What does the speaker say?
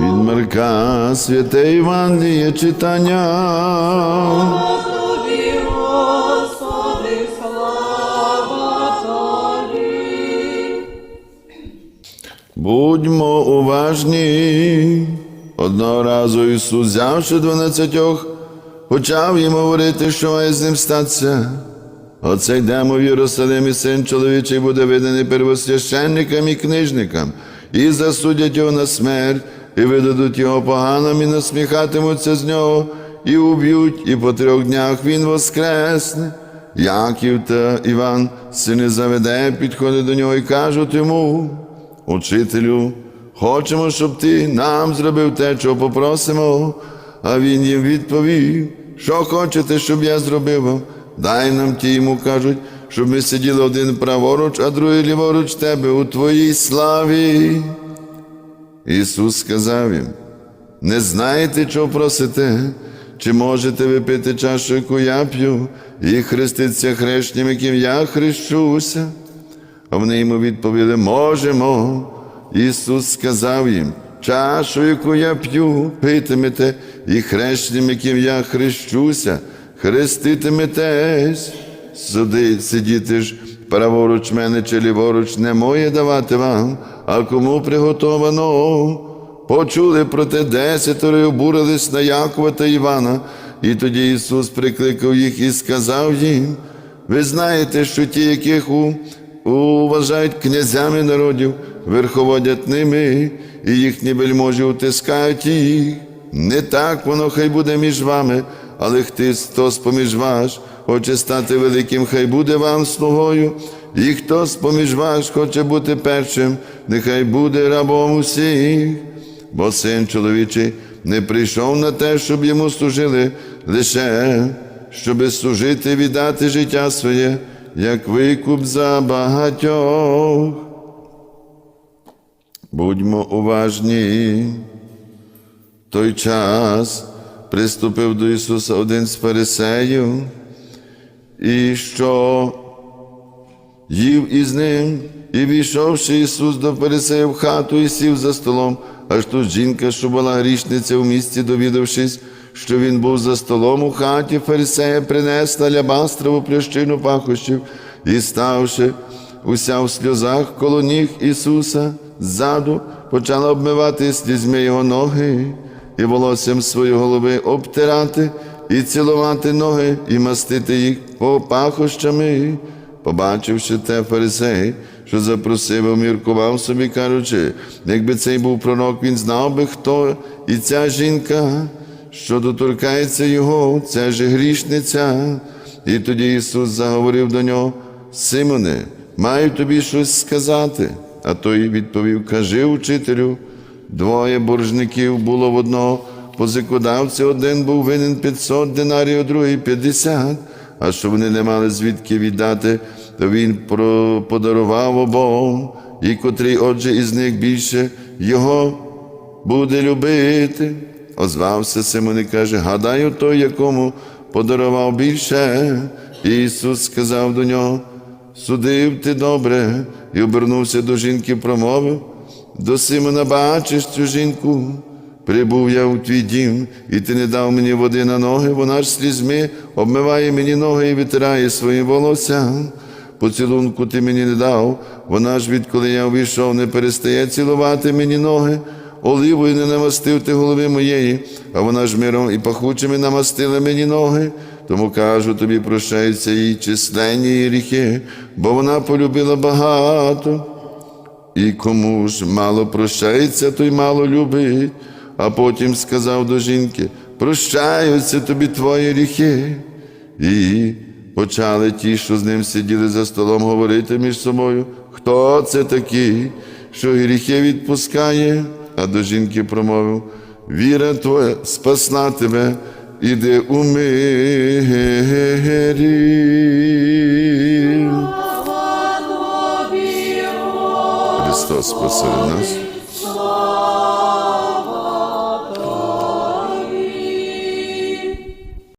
Від Марка святе Євангеліє читання. Тобі, Господи, слава Тобі. Будьмо уважні. Одного разу Ісус, взявши дванадцятьох, почав їм говорити, що має з ним статися. Оце йдемо в Єрусалим, і син чоловічий буде виданий первосвященникам і книжникам, і засудять його на смерть, і видадуть його поганим, і насміхатимуться з нього, і уб'ють, і по трьох днях він воскресне. Яків та Іван, сини Заведея, підходять до нього і кажуть йому, Учителю, хочемо, щоб ти нам зробив те, чого попросимо. А він їм відповів, що хочете, щоб я зробив вам? Дай нам ті йому кажуть, щоб ми сиділи один праворуч, а другий ліворуч тебе у твоїй славі. Ісус сказав їм, не знаєте, чого просите, чи можете ви пити чашу, яку я п'ю, і хреститися хрещенням, яким я хрещуся? А вони йому відповіли, можемо. Ісус сказав їм, чашу, яку я п'ю, питимете, і хрещенням, яким я хрещуся, хреститиметесь. Суди, сидіти ж праворуч мене чи ліворуч не моє давати вам, а кому приготовано. Почули про те десятеро і обурились на Якова та Івана. І тоді Ісус прикликав їх і сказав їм, ви знаєте, що ті, яких у, уважають князями народів, верховодять ними, і їхні вельможі утискають їх. Не так воно хай буде між вами, але хто з-поміж вас хоче стати великим, хай буде вам слугою, і хто з-поміж вас хоче бути першим, нехай буде рабом усіх. Бо син чоловічий не прийшов на те, щоб йому служили, лише щоби служити віддати життя своє, як викуп за багатьох. Будьмо уважні. Той час приступив до Ісуса один з фарисеїв, і що їв із ним, і війшовши Ісус до фарисея в хату і сів за столом, аж тут жінка, що була грішниця в місті, довідавшись, що він був за столом у хаті фарисея, принесла лябастрову плющину пахощів і, ставши уся в сльозах коло ніг Ісуса, ззаду почала обмивати слізьми його ноги і волоссям своєї голови обтирати і цілувати ноги, і мастити їх по пахощами. Побачивши те фарисей, що запросив, міркував собі, кажучи, якби цей був пророк, він знав би, хто і ця жінка, що доторкається його, це ж грішниця. І тоді Ісус заговорив до нього, Симоне, маю тобі щось сказати. А той відповів: Кажи, учителю, двоє боржників було в одного позикодавця, один був винен 500 динарів, другий 50. А що вони не мали звідки віддати, то він подарував обом, і котрий, отже, із них більше його буде любити. Озвався Симон і каже, гадаю, той, якому подарував більше. Ісус сказав до нього, судив ти добре, і обернувся до жінки, промовив, до Симона бачиш цю жінку. Прибув я у твій дім, і ти не дав мені води на ноги, вона ж слізьми обмиває мені ноги і витирає своїм волоссям. Поцілунку ти мені не дав, вона ж, відколи я увійшов, не перестає цілувати мені ноги. Оливою не намастив ти голови моєї, а вона ж миром і пахучими намастила мені ноги. Тому кажу, тобі прощаються її численні гріхи, бо вона полюбила багато. І кому ж мало прощається, той мало любить. А потім сказав до жінки: прощаються тобі твої гріхи. І почали ті, що з ним сиділи за столом, говорити між собою, хто це такий, що гріхи відпускає, а до жінки промовив: Віра твоя спасла тебе, іди у мирі. Христос посеред нас.